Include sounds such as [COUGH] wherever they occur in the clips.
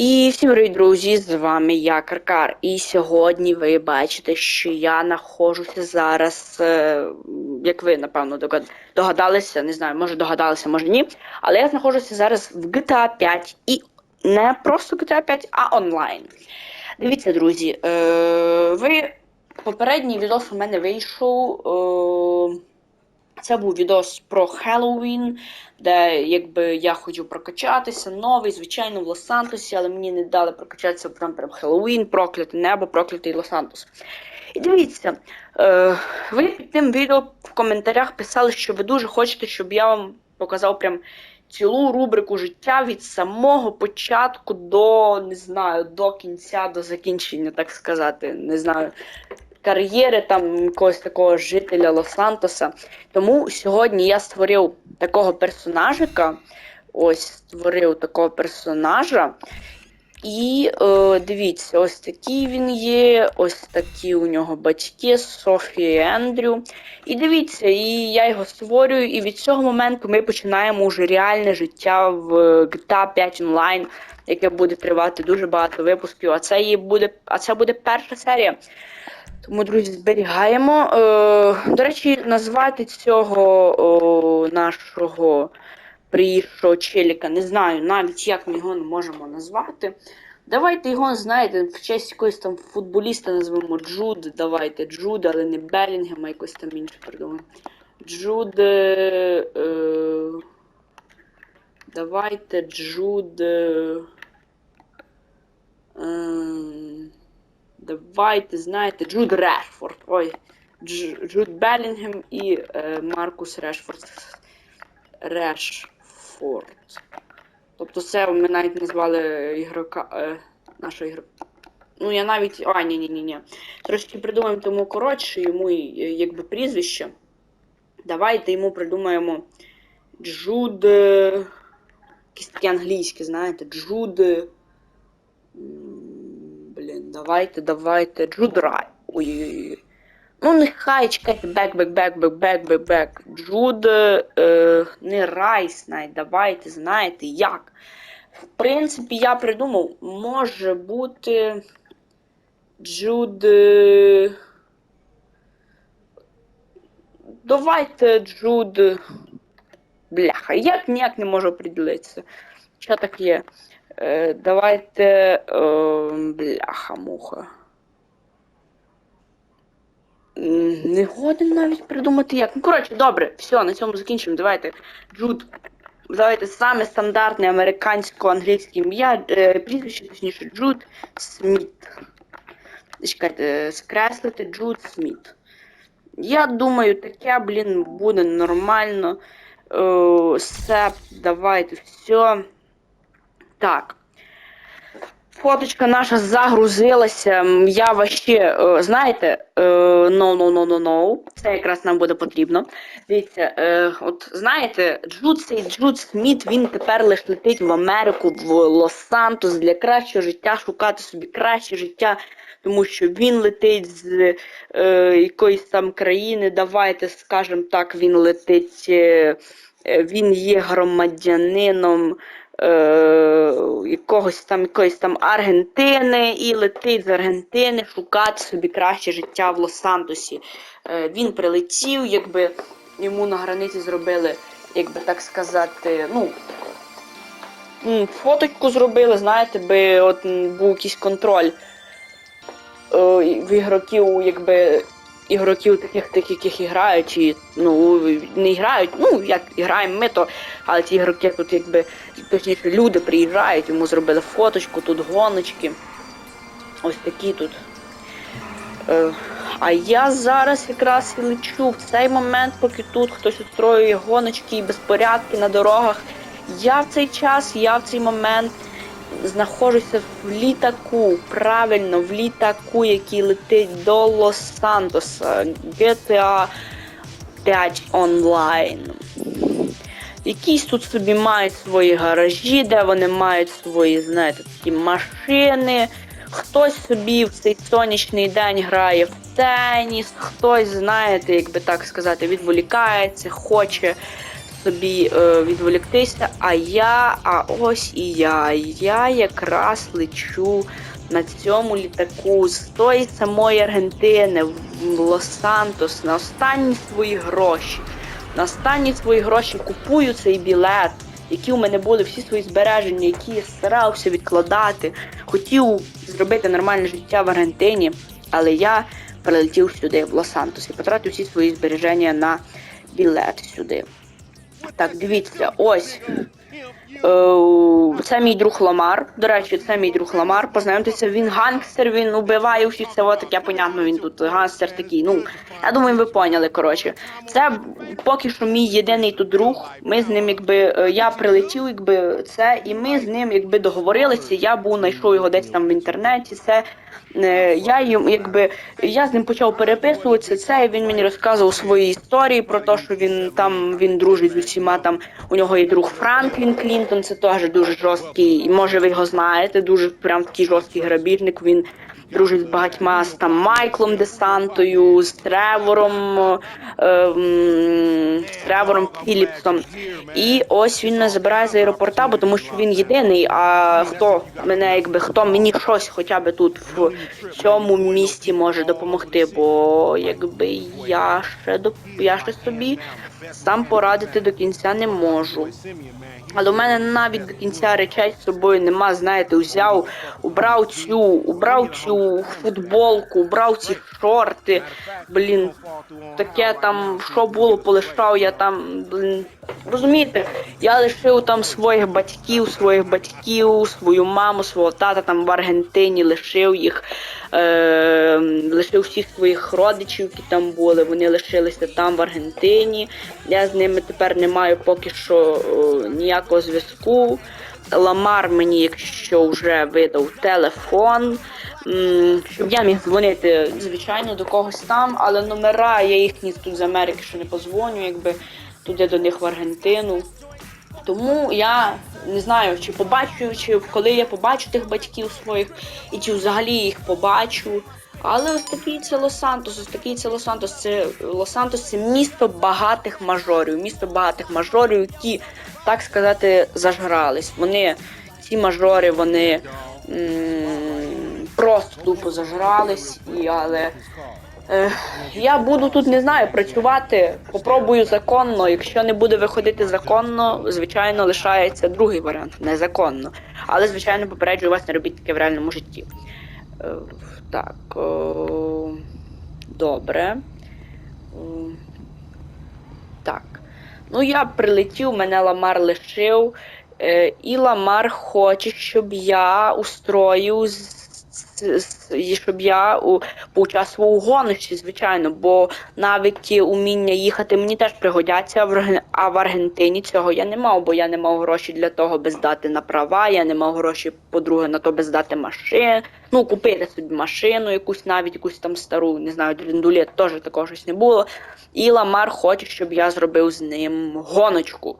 І всім привіт, друзі! З вами я Каркар. І сьогодні ви бачите, що я знаходжуся зараз, е, як ви напевно догадалися, не знаю, може догадалися, може ні. Але я знаходжуся зараз в GTA 5 і не просто GTA 5, а онлайн. Дивіться, друзі, е, ви попередній відос у мене вийшов. Це був відос про Хеллоуін, де якби я хотів прокачатися, новий, звичайно, в Лос-Сантосі, але мені не дали прокачатися там прям Хеллоуін, прокляте небо, проклятий Лос-Сантос. І дивіться, е, ви під тим відео в коментарях писали, що ви дуже хочете, щоб я вам показав прям цілу рубрику життя від самого початку до, не знаю, до кінця, до закінчення, так сказати. Не знаю кар'єри там якогось такого жителя Лос-Сантоса. Тому сьогодні я створив такого персонажика. Ось створив такого персонажа. І е, дивіться, ось такий він є, ось такі у нього батьки, Софія і Ендрю. І дивіться, і я його створюю, і від цього моменту ми починаємо вже реальне життя в GTA 5 Online, яке буде тривати дуже багато випусків. А це буде, а це буде перша серія. Тому, друзі, зберігаємо. Е, до речі, назвати цього нашого приїжджого челіка не знаю навіть, як ми його можемо назвати. Давайте його, знаєте, в честь якогось там футболіста назвемо Джуд. Давайте Джуд, але не Белінгем, а якось там інше придумаємо. Джуд. Е, е, давайте Джуд. Е, ем, Давайте, знаєте, Джуд Решфорд. Ой, Джуд Белінгем і е, Маркус Решфорд. Решфорд. Тобто це ми навіть назвали ігрока. Е, нашого ігрока. Ну, я навіть. А, ні, ні, ні, ні. Трошки придумаємо тому коротше, йому е, якби прізвище. Давайте йому придумаємо Джуд. е, Якісь такі англійські, знаєте, Джуд. Давайте, давайте. Джуд Рай. Ой-ой-ой. Ну, нехай чекайте, бек, бек, бек, бек, бек, бек, бек. Джуд. Е, не Райс, навіть, давайте, знаєте, як. В принципі, я придумав, може бути. Джуд. е, Давайте Джуд. Бляха, я ніяк не можу определитися. Що так є? Е, давайте. Е, бляха-муха. Не годен навіть придумати як. Ну, коротше, добре, все, на цьому закінчимо. Давайте. Джуд. Давайте саме стандартне американсько-англійське ім'я. Е, прізвище, точніше, Джуд Сміт. Чекайте, скреслити Джуд Сміт. Я думаю, таке, блін, буде нормально. Сеп, давайте, все. Так. Фоточка наша загрузилася. Я вообще, е, знаєте, е, no, no. Це якраз нам буде потрібно. Дивіться, е, от знаєте, Джуд цей Джуд Сміт, він тепер лише летить в Америку, в Лос-Сантос для кращого життя, шукати собі краще життя, тому що він летить з е, якоїсь там країни. Давайте скажемо так, він летить, е, е, він є громадянином е, якогось там якоїсь там Аргентини і летить з Аргентини шукати собі краще життя в Лос-Сантосі. Е, він прилетів, якби йому на границі зробили, якби так сказати, ну. Фоточку зробили, знаєте, би от був якийсь контроль е, в ігроків, якби ігроків таких, тих, яких і грають, і ну не грають, ну як граємо ми, то але ці ігроки тут якби точніше люди приїжджають, йому зробили фоточку, тут гоночки. Ось такі тут. Е, а я зараз якраз і лечу в цей момент, поки тут хтось устроює гоночки і безпорядки на дорогах. Я в цей час, я в цей момент знаходжуся в літаку, правильно, в літаку, який летить до Лос-Сантоса, GTA 5 онлайн. Якісь тут собі мають свої гаражі, де вони мають свої, знаєте, такі машини. Хтось собі в цей сонячний день грає в теніс, хтось, знаєте, як би так сказати, відволікається, хоче собі е, відволіктися. А я, а ось і я. Я якраз лечу на цьому літаку з тої самої Аргентини в Лос-Сантос на останні свої гроші. На останні свої гроші купую цей білет, які у мене були всі свої збереження, які я старався відкладати. Хотів зробити нормальне життя в Аргентині, але я прилетів сюди, в Лос-Сантос, і потратив всі свої збереження на білет сюди. Так, дивіться, ось. Е, Це мій друг Ламар. До речі, це мій друг Ламар. Познайомтеся, він гангстер, він убиває всіх, це от таке понятно, він тут гангстер такий. Ну, я думаю, ви поняли, коротше. Це поки що мій єдиний тут друг. Ми з ним, якби, е, я прилетів, якби це, і ми з ним якби договорилися. Я був знайшов його десь там в інтернеті. Це е, я їм, якби я з ним почав переписуватися. Це і він мені розказував свої історії про те, що він там він дружить з усіма. Там у нього є друг Франклін Клінтон. Це теж дуже жорсткий. Може, ви його знаєте, дуже прям такий жорсткий грабіжник. Він дружить з багатьма з там Майклом Десантою, з Тревором, е, м, з Тревором Філіпсом. І ось він мене забирає з аеропорта, бо тому що він єдиний. А хто мене, якби хто мені щось хоча б тут в цьому місті може допомогти, бо якби я ще до я ще собі сам порадити до кінця не можу. Але у мене навіть до кінця речей з собою нема, знаєте, взяв, убрав цю, убрав цю футболку, убрав ці шорти. Блін, таке там, що було, полишав я там. Блін. Розумієте, я лишив там своїх батьків, своїх батьків, свою маму, свого тата там в Аргентині, лишив їх, е, лишив всіх своїх родичів, які там були. Вони лишилися там в Аргентині. Я з ними тепер не маю поки що е, ніякого зв'язку. Ламар мені, якщо вже видав телефон, щоб я міг дзвонити, звичайно, до когось там, але номера я їхні тут з Америки ще не позвоню, якби туди до них в Аргентину. Тому я не знаю, чи побачу, чи коли я побачу тих батьків своїх, і чи взагалі їх побачу. Але ось такий це Лос-Сантос, ось такий це Лос-Сантос. Це Лос-Сантос це місто багатих мажорів, місто багатих мажорів, які, так сказати, зажрались. Вони, ці мажори, вони м, просто тупо зажрались, і, але я буду тут, не знаю, працювати, попробую законно. Якщо не буде виходити законно, звичайно, лишається другий варіант незаконно. Але, звичайно, попереджую вас не робіть таке в реальному житті. Е, так. Добре. Так. Ну, я прилетів, мене Ламар лишив. Е, І Ламар хоче, щоб я устроїв з- щоб я у, поучаствував у гоночці, звичайно, бо навики уміння їхати мені теж пригодяться, а в Аргентині цього я не мав, бо я не мав грошей для того, без здати на права, я не мав грошей, по-друге, на то без здати машин. Ну, купити собі машину, якусь навіть якусь там стару, не знаю, дріндулет, теж такого щось не було. І Ламар хоче, щоб я зробив з ним гоночку.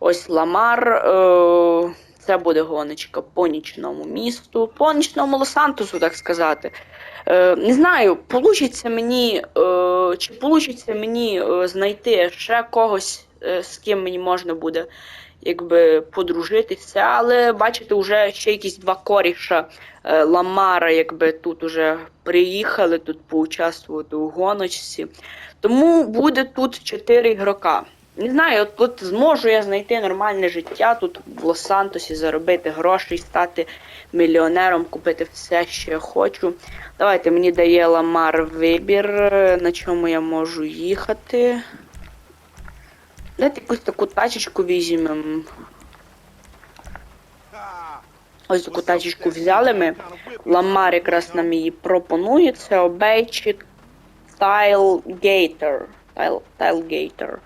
Ось Ламар. Е- це буде гоночка по нічному місту, по нічному Лос-Сантосу, так сказати. Е, не знаю, получиться мені, е, чи получиться мені е, знайти ще когось, е, з ким мені можна буде якби подружитися, але бачите, вже ще якісь два коріша е, Ламара, якби тут уже приїхали тут поучаствувати у гоночці. Тому буде тут чотири ігрока. Не знаю, от, от зможу я знайти нормальне життя тут в Лос-Сантосі, заробити гроші, стати мільйонером, купити все, що я хочу. Давайте мені дає Ламар вибір, на чому я можу їхати. Давайте якусь таку тачечку візьмемо. Ось таку тачечку взяли ми. Ламар якраз нам її пропонує. Це обейчик. Tail, Tailgater.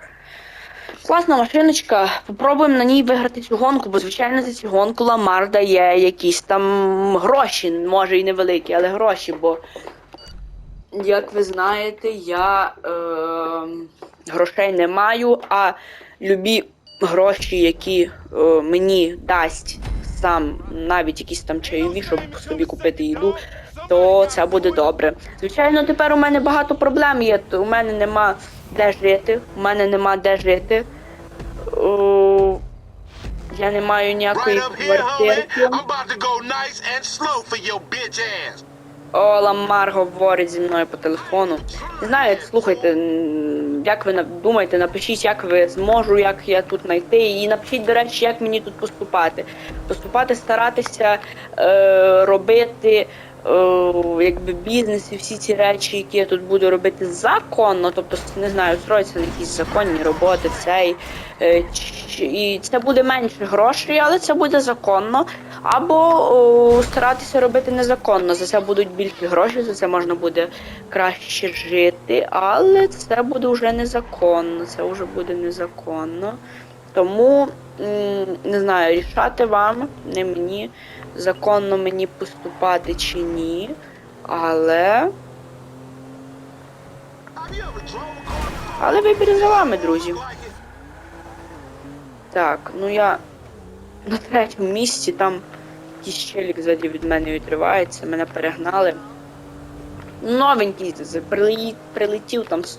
Класна машиночка. Попробуємо на ній виграти цю гонку, бо звичайно за цю гонку Ламар дає якісь там гроші, може і невеликі, але гроші, бо, як ви знаєте, я е, грошей не маю, а любі гроші, які е, мені дасть сам навіть якісь там чайові, щоб собі купити їду, то це буде добре. Звичайно, тепер у мене багато проблем є. У мене нема де жити, у мене нема де жити. О, я не маю ніякої квартирки. I'm about to go nice and slow for your bitch ass. О, Ламар говорить зі мною по телефону. Не знаю, слухайте, як ви думаєте, напишіть, як ви зможу, як я тут знайти. І напишіть, до речі, як мені тут поступати. Поступати, старатися е, робити якби бізнес і всі ці речі, які я тут буду робити законно, тобто не знаю, строїться якісь законні роботи, цей. е, І це буде менше грошей, але це буде законно. Або о, старатися робити незаконно. За це будуть більші гроші, за це можна буде краще жити, але це буде вже незаконно. Це вже буде незаконно. Тому не знаю, рішати вам, не мені, законно мені поступати чи ні. Але. Але вибір за вами, друзі. Так, ну я на третьому місці, там якийсь челік ззаді від мене відривається, мене перегнали. Новенький прилетів там з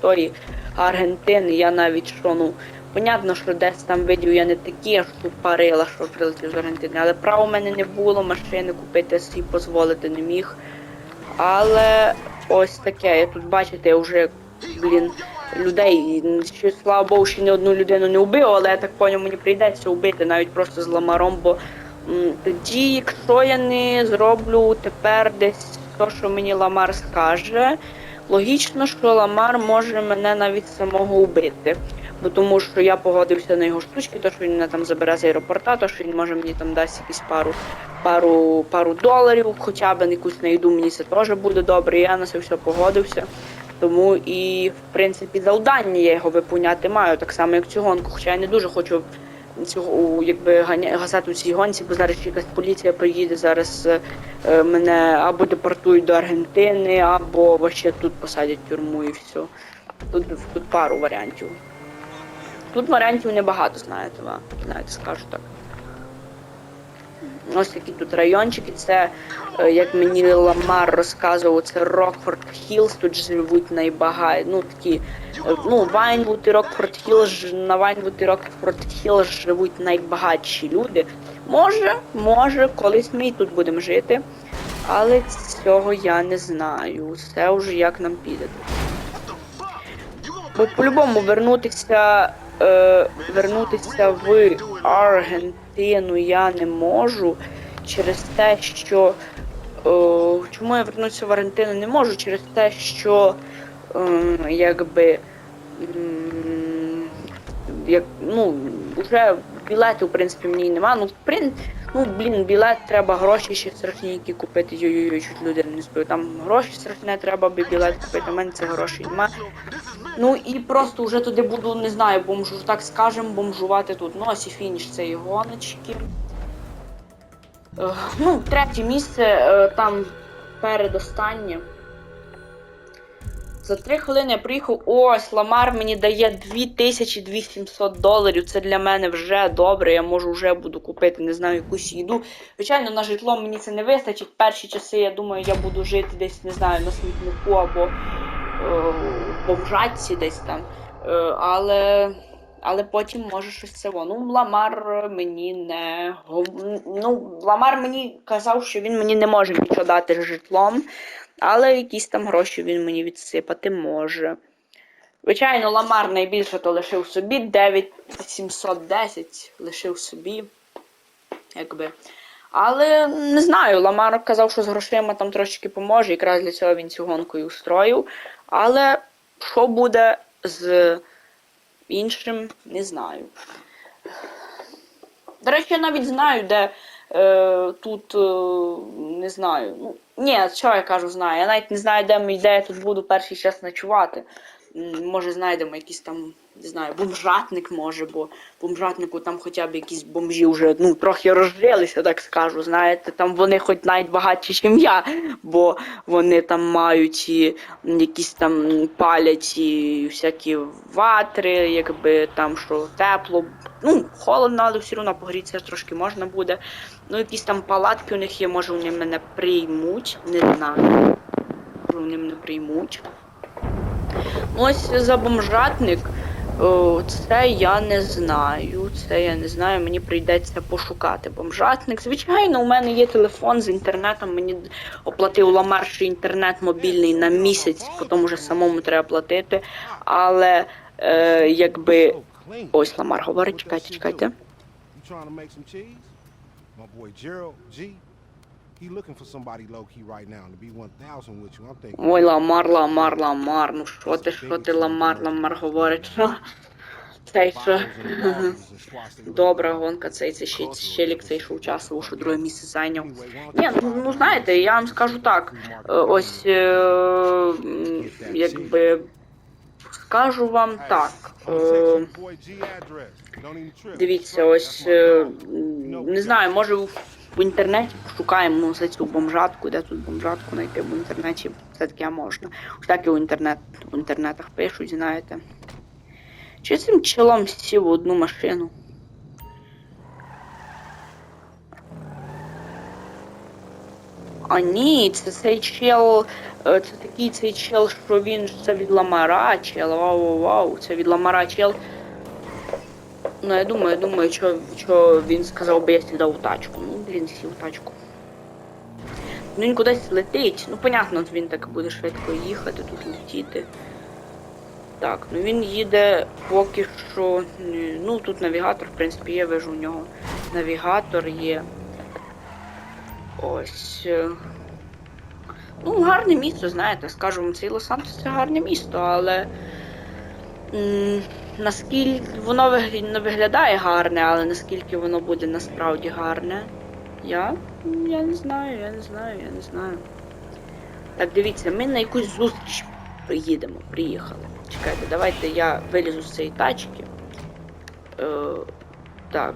Аргентини, я навіть що, ну, понятно, що десь там видів я не такі, аж тупарила, що прилетів з Аргентини, але права у мене не було, машини купити собі дозволити не міг. Але ось таке, я тут бачите, я вже, блін, людей. Ще, слава Богу, ще ні одну людину не вбив, але я так поняв, мені прийдеться вбити навіть просто з ламаром, бо м, тоді, якщо я не зроблю тепер десь то, що мені ламар скаже, логічно, що ламар може мене навіть самого вбити. Бо тому що я погодився на його штучки, то що він мене там забере з аеропорта, то що він може мені там дасть якісь пару, пару, пару доларів, хоча б якусь найду, мені це теж буде добре. Я на це все погодився. Тому і, в принципі, завдання я його виповняти маю, так само, як цю гонку. Хоча я не дуже хочу цього якби гасати у цій гонці, бо зараз якась поліція приїде, зараз е, мене або депортують до Аргентини, або вообще тут посадять тюрму і все. Тут, тут пару варіантів. Тут варіантів небагато, знаєте. Знаєте, скажу так. Ось такі тут райончики. Це, е, як мені Ламар розказував, це Рокфорд Хілз, тут живуть найбагато. Ну такі, е, ну, Вайнвуд і Рокфорд Хілз, на Вайнвуд і Рокфорд Хілз живуть найбагатші люди. Може, може, колись ми і тут будемо жити. Але цього я не знаю. Це вже як нам піде. Бо по-любому вернутися, е, вернутися в Аргентину я не можу через те, що. Е, чому я вернутися в Аргентину не можу? Через те, що е, якби. Як, ну, вже білети, в принципі, мені нема. Ну, в прин... ну, блін, білет треба гроші ще страшні, купити. Йой-йой, чуть люди не спив. Там гроші страхне, треба би білет купити. У мене це грошей нема. Ну і просто вже туди буду, не знаю, бомжу, так скажем, бомжувати тут. Ну, ось і фініш цієї гоночки. Е, ну, третє місце, е, там передостаннє. За три хвилини я приїхав. Ось, Ламар мені дає 2800 доларів. Це для мене вже добре. Я можу вже буду купити, не знаю, якусь їду. Звичайно, на житло мені це не вистачить. Перші часи, я думаю, я буду жити десь, не знаю, на смітнику або е, в бомжатці десь там. Е, але. Але потім може щось це воно. Ну, Ламар мені не ну, Ламар мені казав, що він мені не може нічого дати з житлом, але якісь там гроші він мені відсипати може. Звичайно, Ламар найбільше то лишив собі 9710 лишив собі. Якби. Але не знаю, Ламар казав, що з грошима там трошки поможе, якраз для цього він цю гонку і устроїв. Але що буде з іншим, не знаю. До речі, я навіть знаю, де е, тут е, не знаю. Ну, ні, що я кажу, знаю. Я навіть не знаю, де, ми, де я тут буду перший час ночувати. Може, знайдемо якийсь там, не знаю, бомжатник може, бо бомжатнику там хоча б якісь бомжі вже ну, трохи розжилися, так скажу. Знаєте, там вони хоч навіть багатші, ніж я, бо вони там мають і якісь там палять і всякі ватри, якби там що тепло. Ну, холодно, але все одно погрітися трошки можна буде. Ну, якісь там палатки у них є, може вони мене приймуть, не знаю. Вони мене приймуть. Ось за бомжатник. Це я не знаю. Це я не знаю. Мені прийдеться пошукати бомжатник. Звичайно, у мене є телефон з інтернетом. Мені оплатив Ламар ще інтернет мобільний на місяць, потім вже самому треба платити. Але е, якби. Ось Ламар говорить, чекайте, чекайте. He looking for somebody low key right now to be 1000 with you. I'm thinking. Ой, Ламар, Ламар, Ламар. Ну що ти, що ти, Ламар, Ламар говорить? Що? Цей що? Добра гонка, цей це ще щелік, цей що участвував, що друге місце зайняв. Ні, ну, ну знаєте, я вам скажу так. е, Ось е, якби скажу вам так. Е, Дивіться, ось не знаю, може в, інтернеті пошукаємо за цю бомжатку, де тут бомжатку знайти в інтернеті. Все таке можна. Ось так і в інтернет в інтернетах пишуть, знаєте. Чи цим челом сів в одну машину? А ні, це цей чел. е, Це такий цей чел, що він це від ламара чел. Вау, вау, вау, це від ламара чел. Ну, я думаю, думаю, що, що він сказав би, я сідав у тачку. Ну, блін, сів у тачку. Ну він кудись летить. Ну, понятно, він так буде швидко їхати, тут летіти. Так, ну він їде поки що. Ну, тут навігатор, в принципі, є, вижу у нього. Навігатор є. Ось. е. Ну, гарне місто, знаєте, скажу вам, цей Лос-Сантос це гарне місто, але. Наскільки воно не виглядає гарне, але наскільки воно буде насправді гарне, я. Я не знаю, я не знаю, я не знаю. Так, дивіться, ми на якусь зустріч приїдемо, приїхали. Чекайте, давайте я вилізу з цієї тачки. Е, так.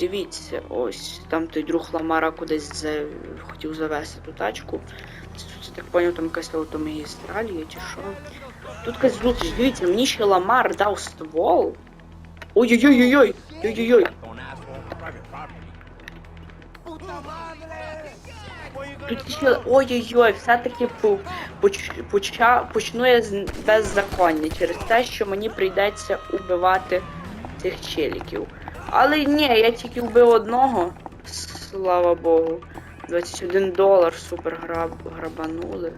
Дивіться, ось там той друг Ламара кудись за... хотів завести ту тачку. Це, так поняв, там якась автомагістраль є чи що. Тут зустріч, дивіться, мені ще Ламар дав ствол. Ой-ой-ой-ой-ой! Ой-ой-ой! Тут ще ой-ой-ой, все-таки по- поч, поча, почну я з беззаконня через те, що мені прийдеться убивати цих челіків. Але ні, я тільки вбив одного. Слава Богу. 21 долар супер граб, грабанули.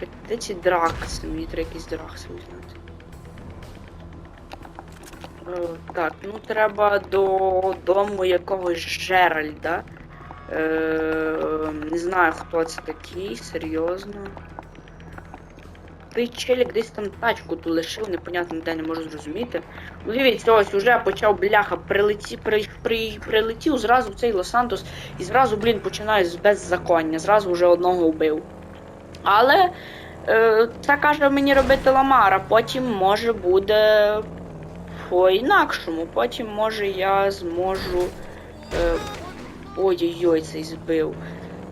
Чекайте, де ці дракси? Мені треба якісь дракси візьмати. Е, Так, ну треба до дому якогось Джеральда. Е, не знаю, хто це такий, серйозно. Той челік десь там тачку ту лишив, непонятно де не можу зрозуміти. Ну дивіться, ось уже почав бляха прилеті, при, при, прилетів зразу в цей Лос-Сантос і зразу, блін, починає з беззаконня, зразу вже одного вбив. Але е, це каже мені робити Ламара, потім може буде по-інакшому. Потім може я зможу. Е, Ой-ой-ой, цей збив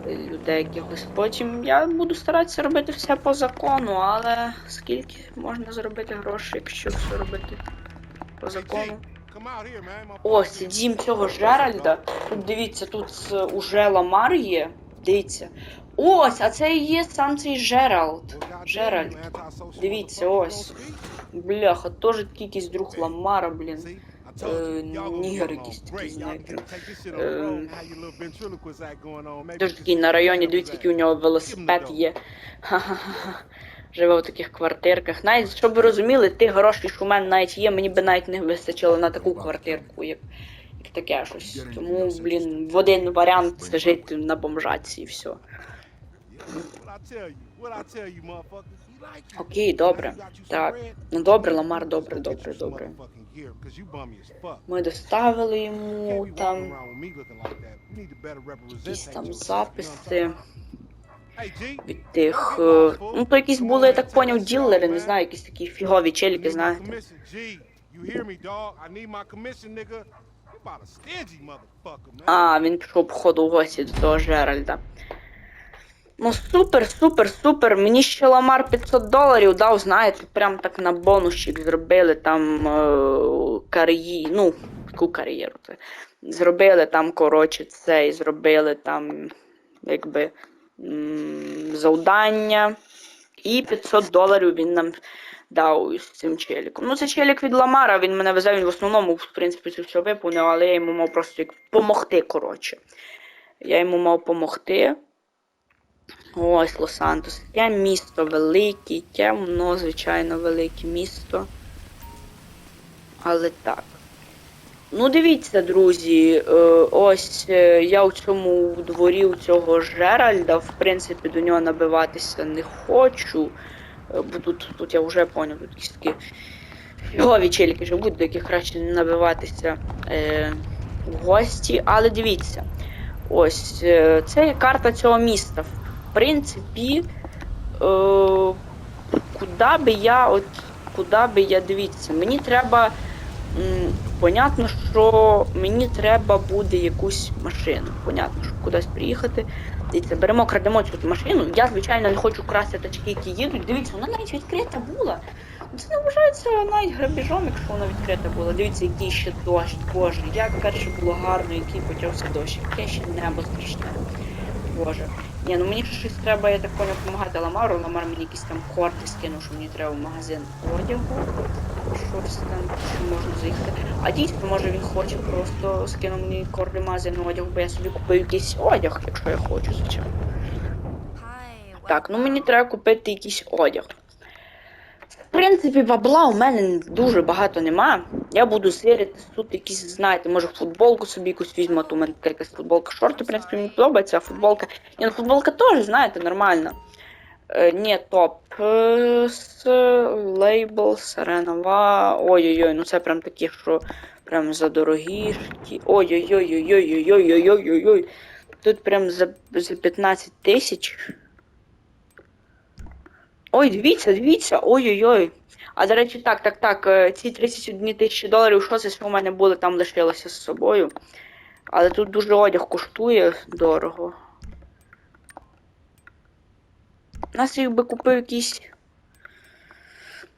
е, людей якихось. Потім я буду старатися робити все по закону, але скільки можна заробити грошей, якщо все робити по закону? Ось дім цього Жеральда. Тут дивіться, тут е, уже Ламар є. Дивіться. Ось, а це і є сам цей Жеральд. Джеральд. Дивіться, ось. Бляха, теж такий якийсь друг Ламара, блін. Е, нігер якийсь такий, знаєте. Е, Теж такий на районі, дивіться, який у нього велосипед є. Живе в таких квартирках. Навіть, щоб ви розуміли, тих грошей, що в мене навіть є, мені би навіть не вистачило на таку квартирку, як, як таке щось. Тому, блін, в один варіант це жити на бомжаці і все. Окей, добре. Так. Ну добре, Ламар, добре, добре, добре. Ми доставили йому там якісь там записи від тих. е, Ну, то якісь були, я так поняв, ділери, не знаю, якісь такі фігові челіки, знаєте. А, він пішов походу в гості до того Жеральда. Ну супер, супер, супер. Мені ще Ламар 500 доларів дав, знаєте, прям так на бонусчик зробили там е, кар'ї, ну, яку кар'єру це. Зробили там, коротше, це і зробили там, якби, завдання. І 500 доларів він нам дав з цим челіком. Ну, це челік від Ламара, він мене везе, він в основному, в принципі, це все виповнив, але я йому мав просто як помогти, коротше. Я йому мав помогти. Ось Лос-Сантос. Таке місто велике, темно, звичайно, велике місто. Але так. Ну, дивіться, друзі, е, ось е, я у цьому дворі у цього Жеральда, в принципі, до нього набиватися не хочу. Е, Бо тут, тут я вже поняв, тут якісь такі фігові челіки живуть, до яких краще не набиватися е, в гості. Але дивіться, ось це є карта цього міста. Принципі, е, куди би я, от, куди би я дивіться, мені треба. М, Понятно, що мені треба буде якусь машину. Понятно, що кудись приїхати. Дивіться, беремо, крадемо цю машину. Я, звичайно, не хочу красти тачки, які їдуть. Дивіться, вона навіть відкрита була. Це не вважається навіть грабіжом, якщо вона відкрита була. Дивіться, який ще дощ, боже, як перше було гарно, який почався дощ, яке ще небо страшне. Боже. Ні, ну мені щось треба, я так понял, допомагати Ламару. Ламар мені якісь там корти скинув, що мені треба в магазин одягу. Щось там, що можна заїхати. А дійсно, може він хоче просто скинув мені корди магазин одягу, бо я собі купив якийсь одяг, якщо я хочу, звичайно. Так, ну мені треба купити якийсь одяг. Принципі, бабла у мене дуже багато нема. Я буду сирити тут якісь, знаєте, може футболку собі якусь візьму, то у мене така якась футболка. Шорти, в принципі, мені подобається, а футболка. Ні, ну футболка теж, знаєте, нормально. Е, ні, топ. Е, с лейбл, саренова. Ой-ой-ой, ну це прям такі, що прям за дорогі. шті- Ой-ой-ой-ой-ой-ой-ой-ой-ой-ой. Тут прям за, за 15 тисяч. Ой, дивіться, дивіться, ой-ой-ой. А до речі, так, так, так, е, ці 31 тисячі доларів, що це що у мене були, там лишилося з собою. Але тут дуже одяг коштує дорого. Нас якби купив якийсь.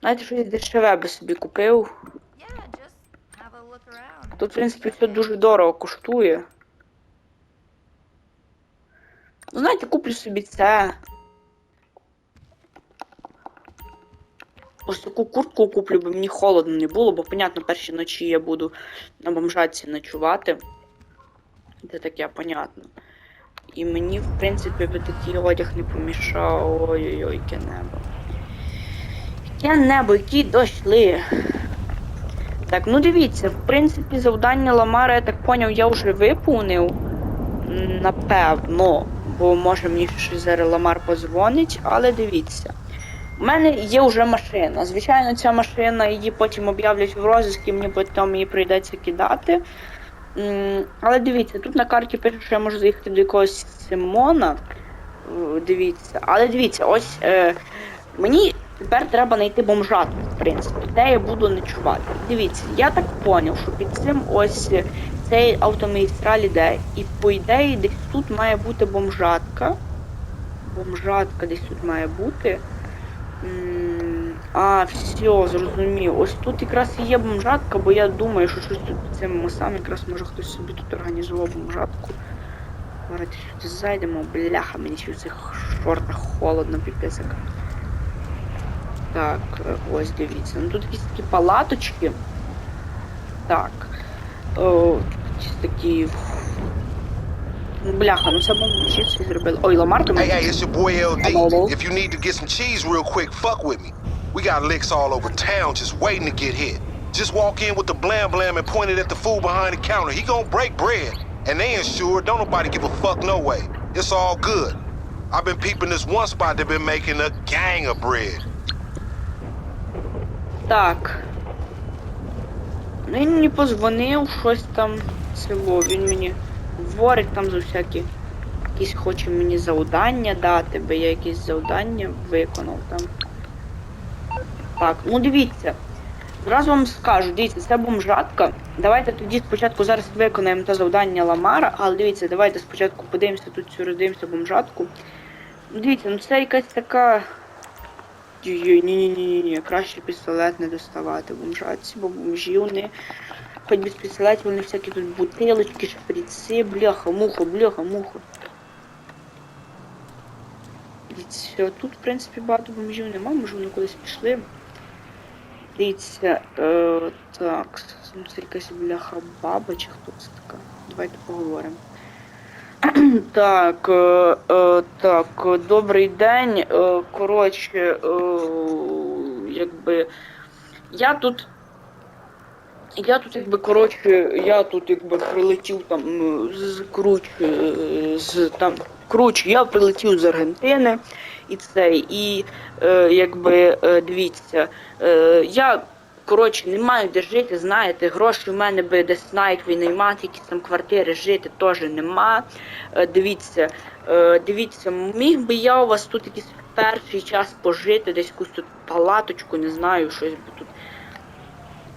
Знаєте, щось дешеве би собі купив. Тут, в принципі, все дуже дорого коштує. Ну, знаєте, куплю собі це. Ось таку куртку куплю, бо мені холодно не було, бо, понятно, перші ночі я буду на бомжатці ночувати. Це таке, понятно. І мені, в принципі, би такий одяг не помішав. Ой-ой-ой, яке небо. Яке небо, який дощ лиє. Так, ну дивіться, в принципі, завдання Ламара, я так поняв, я вже виповнив. Напевно. Бо може мені ще зараз Ламар позвонить, але дивіться. У мене є вже машина. Звичайно, ця машина її потім об'являть в розіск, і мені потім її прийдеться кидати. Але дивіться, тут на карті пише, що я можу заїхати до якогось Симона. Е, Дивіться, але дивіться, ось е, мені тепер треба знайти бомжатку, в принципі, де я буду ночувати. Дивіться, я так поняв, що під цим ось цей автомагістраль іде, і по ідеї десь тут має бути бомжатка. Бомжатка десь тут має бути. А, все, зрозумів. Ось тут якраз і є бомжатка, бо я думаю, що щось тут під цим мостом якраз може хтось собі тут організував бомжатку. Давайте сюди зайдемо, бляха, мені ще в цих шортах холодно, піпець. Так, е, ось дивіться. Ну тут якісь такі палаточки. Так. О, тут якісь такі. Ну, Бляха, ну це бомжі всі зробили. Ой, Ламар до Hey, мене. hey, it's your boy LD. Hello. If you need to get some cheese real quick, fuck with me. We got licks all over town just waiting to get hit. Just walk in with the blam blam and point it at the fool behind the counter. He gonna break bread. And they insured, don't nobody give a fuck no way. It's all good. I've been peeping this one spot that been making a gang of bread. Так. Ну, Він мені позвонив, щось там село. Він мені говорить там за всякі. Якісь хоче мені завдання дати, бо я якісь завдання виконав там. Так, ну дивіться. Зразу вам скажу, дивіться, це бомжатка. Давайте тоді спочатку зараз виконаємо те завдання Ламара, але дивіться, давайте спочатку подивимося тут цю роздивимося бомжатку. Ну дивіться, ну це якась така. Ні-ні-ні, краще пістолет не доставати бомжатці, бо бомжі вони. Хоч без пістолетів вони всякі тут бутилочки, шприці, бляха, муха, бляха, муха. Дивіться, тут, в принципі, багато бомжів нема, може вони кудись пішли. Дивіться, е, так, це якась бляха баба чи хто це така? Давайте поговоримо. [CLEARS THROAT] Так, е, так, добрий день. Е, коротше, е, якби я тут. Я тут, якби, коротше, я тут якби прилетів там з коротше, е, з там. Коротше, я прилетів з Аргентини і цей, і е, якби е, дивіться, е, я коротше не маю де жити, знаєте, гроші в мене би десь навіть винаймати, якісь там квартири жити теж нема. Е, дивіться, е, дивіться, міг би я у вас тут якийсь перший час пожити, десь якусь тут палаточку, не знаю, щось би тут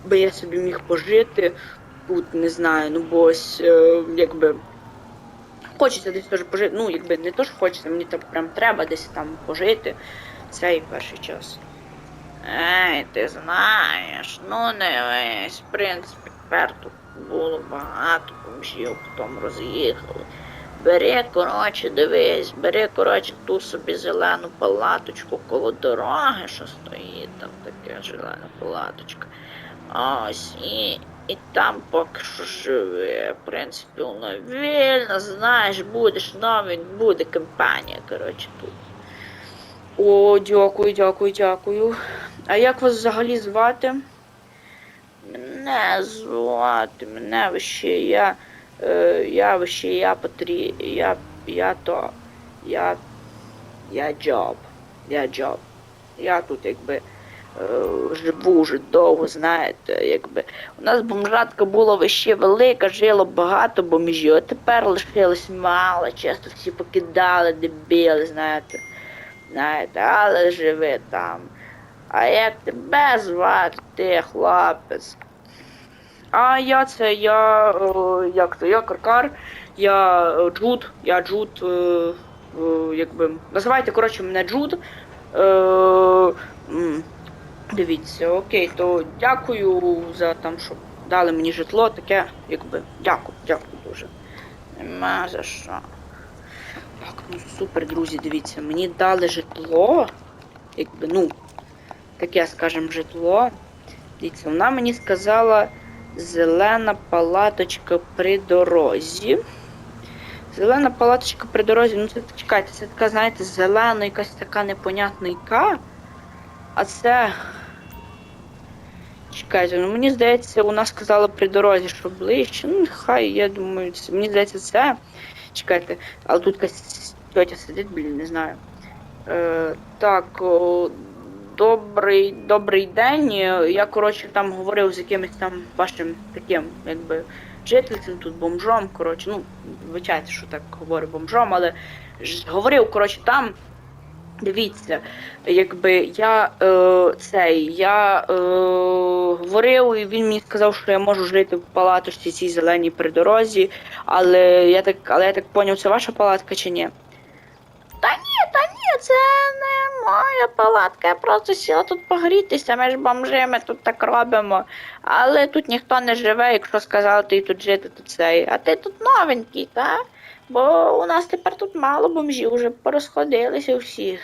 би я собі міг пожити тут, не знаю, ну бо ось е, якби. Хочеться десь теж пожити. Ну, якби не то, що хочеться, мені так прям треба десь там пожити цей перший час. Ей, ти знаєш, ну не весь, в принципі, тепер тут було багато бомжів, потім роз'їхали. Бери, коротше, дивись, бери, коротше, ту собі зелену палаточку коло дороги, що стоїть, там така зелена палаточка. Ось, і, і там поки що. В принципі, воно вільно, знаєш, будеш новий, буде компанія, коротше, тут. О, дякую, дякую, дякую. А як вас взагалі звати? Мене звати, мене вище я. Е, я вище я потрі. Я. Я то. Я. Я Джоб. Я Джоб. Я тут якби живу вже довго, знаєте, якби. У нас бомжатка була вище велика, жило багато бомжів, а тепер лишилось мало, часто всі покидали, дебіли, знаєте. Знаєте, але живи там. А як тебе звати, ти хлопець? А я це, я. Е, як то, я Каркар, я е, Джуд, я Джуд, е, е, якби. Називайте, коротше, мене Джуд. Е, дивіться, окей, то дякую за там, що дали мені житло, таке, якби. Дякую, дякую дуже. Нема за що. Так, ну супер, друзі, дивіться, мені дали житло. Якби, ну, таке, скажем, житло. Дивіться, вона мені сказала зелена палаточка при дорозі. Зелена палаточка при дорозі, ну це чекайте, це така, знаєте, зелена, якась така непонятна яка. А це. Чекайте, ну мені здається, вона сказала при дорозі, що ближче. Ну, нехай, я думаю, це, мені здається, це. Чекайте, але тут якась тетя сидить, блін, не знаю. Е, так, о, добрий, добрий день. Я, коротше, там говорив з якимось там вашим таким, якби, жительцем тут бомжом. Коротше, ну, вибачайте, що так говорю бомжом, але ж, говорив, коротше, там. Дивіться, якби я е, цей, я е, говорив, і він мені сказав, що я можу жити в палаточці цій зеленій при дорозі, але я так, але я так поняв, це ваша палатка чи ні? Та ні, та ні, це не моя палатка. Я просто сіла тут погрітися, ми ж бомжи, ми тут так робимо. Але тут ніхто не живе, якщо сказали, ти тут жити, то цей. А ти тут новенький, так? Бо у нас тепер тут мало бомжів, вже порозходилися всі.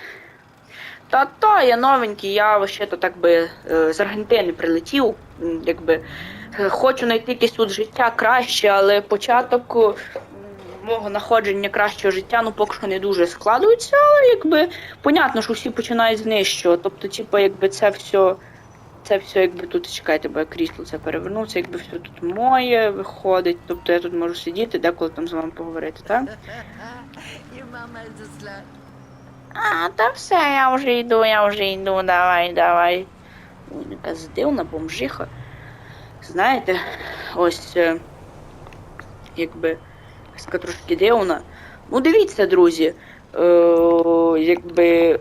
Та то я новенький, я вообще то так би е, з Аргентини прилетів, якби е, хочу знайти якесь тут життя краще, але початок мого находження кращого життя, ну поки що не дуже складується, але якби понятно, що всі починають з нижчого. Тобто, типу, якби це все. Це все, якби тут чекайте, бо я крісло це перевернув, це якби все тут моє виходить. Тобто я тут можу сидіти, деколи там з вами поговорити, так? [LAUGHS] А, та все, я вже йду, я вже йду, давай, давай. Ой, якась дивна бомжиха. Знаєте, ось е, якби така трошки дивна. Ну, дивіться, друзі. Е, якби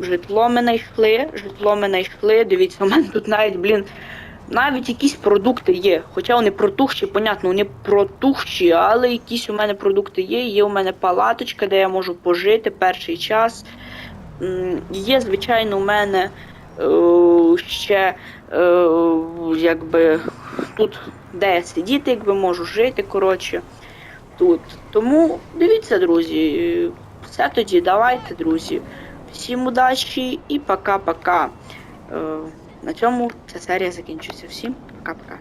житло ми знайшли, житло ми знайшли. Дивіться, у мене тут навіть, блін, навіть якісь продукти є. Хоча вони протухші, понятно, вони протухші, але якісь у мене продукти є. Є у мене палаточка, де я можу пожити перший час. Є, звичайно, у мене е, ще е, якби тут, де я сидіти, якби можу жити, коротше. Тут. Тому дивіться, друзі. Все тоді, давайте, друзі. Всім удачі і пока-пока. На цьому ця серія закінчується. Всім пока-пока.